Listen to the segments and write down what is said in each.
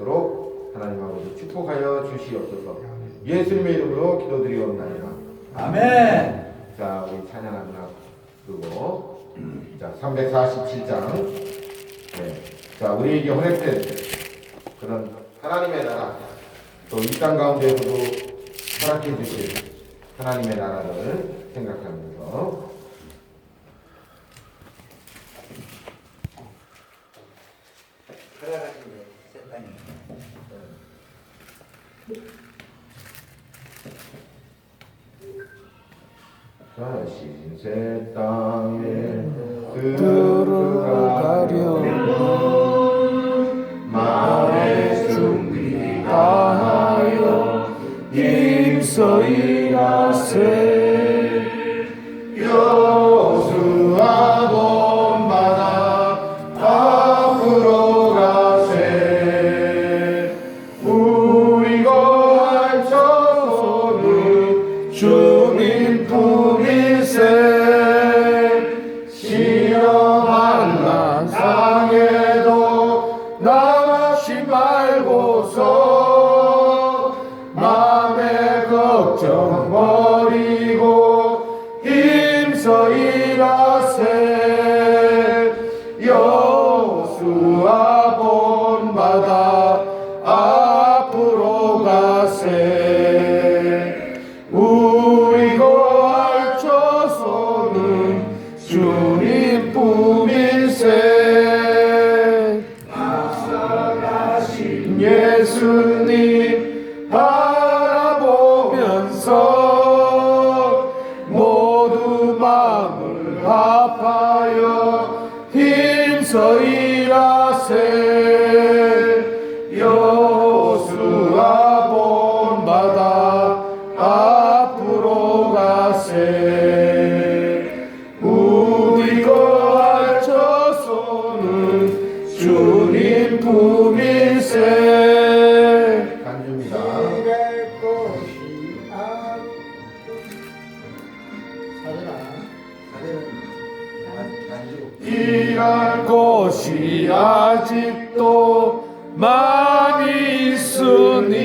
있도록 하나님 아버지 축복하여 주시옵소서. 예수님의 이름으로 기도드리옵나이다. 아멘. 자, 우리 찬양하는 그리고 자, 347장. 네. 자, 우리에게 허락된 그런 하나님의 나라 또 이 땅 가운데서도 허락해 주신 하나님의 나라를 생각하면서 그래가 세상이 자, 신세 땅에 들어가려면 마음의 준비 다하여 힘써이라 맘의 합하여 힘써 일하세. 여수와 본바다 앞으로 가세. 우리 거알쳐서는 주님 품일세. 간주입니다. 일할 곳이 아직도 많이 있으니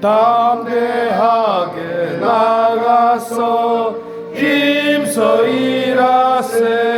담대하게 나가서 힘써 일하세